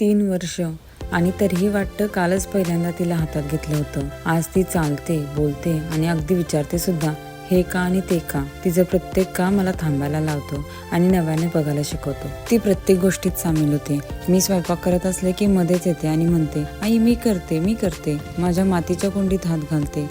तीन वर्ष. आणि तरीही वाटतं कालच पहिल्यांदा तिला हातात घेतलं होतं. आज ती चालते बोलते आणि अगदी विचारते सुद्धा हे का आणि ते का? तिचं प्रत्येक का मला थांबायला लावतो आणि नव्याने बघायला शिकवतो. ती प्रत्येक गोष्टीत सामील होते. मी स्वयंपाक करत असले की मध्येच येते आणि म्हणते आई मी करते मी करते. माझ्या मातीच्या कुंडीत हात घालते.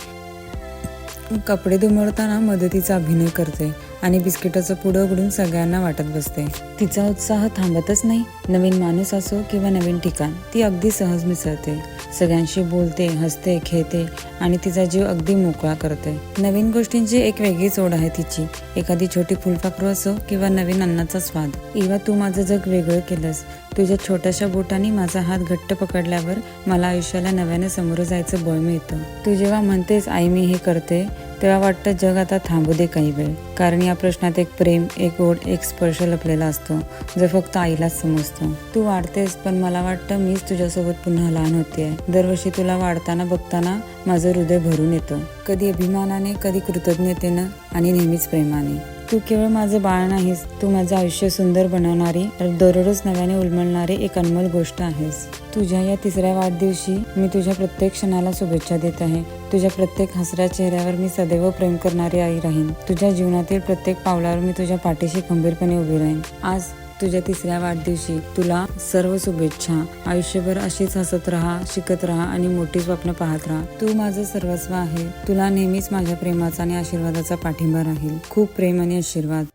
कपडे दुमडताना मदतीचा अभिनय करते. आणि बिस्किटाचं पुढं उघडून सगळ्यांना वाटत बसते. तिचा उत्साह थांबतच नाही. नवीन माणूस असो किंवा नवीन ठिकाण ती अगदी सहज मिसळते. सगळ्यांशी बोलते हसते खेळते आणि तिचा जीव अगदी मोकळा करते. नवीन गोष्टींची एक वेगळीच ओढ आहे तिची. एखादी छोटी फुलपाखरू असो किंवा नवीन अन्नाचा स्वाद. इवा तू माझं जग वेगळं केलंस. तुझ्या छोट्याशा बोटाने माझा हात घट्ट पकडल्यावर मला आयुष्याला नव्याने समोर जायचं बळ मिळतं. तू जेव्हा म्हणतेस आई मी हे करते तेव्हा वाटतं जग आता थांबू दे काही वेळ. कारण या प्रश्नात एक प्रेम एक ओढ एक स्पर्श लपलेला असतो जो फक्त आईलाच समजतो. तू वाढतेस पण मला वाटतं मीच तुझ्यासोबत पुन्हा लहान होते दरवर्षी तुला वाढताना बघताना माझं हृदय भरून येतं. कधी अभिमानाने कधी कृतज्ञतेनं आणि नेहमीच प्रेमाने. तू केवळ माझं बाळ नाहीस तू माझं आयुष्य सुंदर बनवणारी तर दररोज नव्याने उलमलणारी एक अनमोल गोष्ट आहेस. तुझ्या या तिसऱ्या वाढदिवशी मी तुझ्या प्रत्येक क्षणाला शुभेच्छा देत आहे. तुझ्या प्रत्येक हसऱ्या चेहऱ्यावर मी सदैव प्रेम करणारी आई राहीन. तुझ्या जीवनातील प्रत्येक पावलावर मी तुझ्या पाठीशी खंबीरपणे उभी राहीन. आज तुझ्या तिसऱ्या वाढदिवशी तुला सर्व शुभेच्छा. आयुष्यभर अशीच हसत राहा शिकत राहा आणि मोठी स्वप्न पाहत राहा. तू माझं सर्वस्व आहे. तुला नेहमीच माझ्या प्रेमाचा आणि आशीर्वादाचा पाठिंबा राहील. खूप प्रेम आणि आशीर्वाद.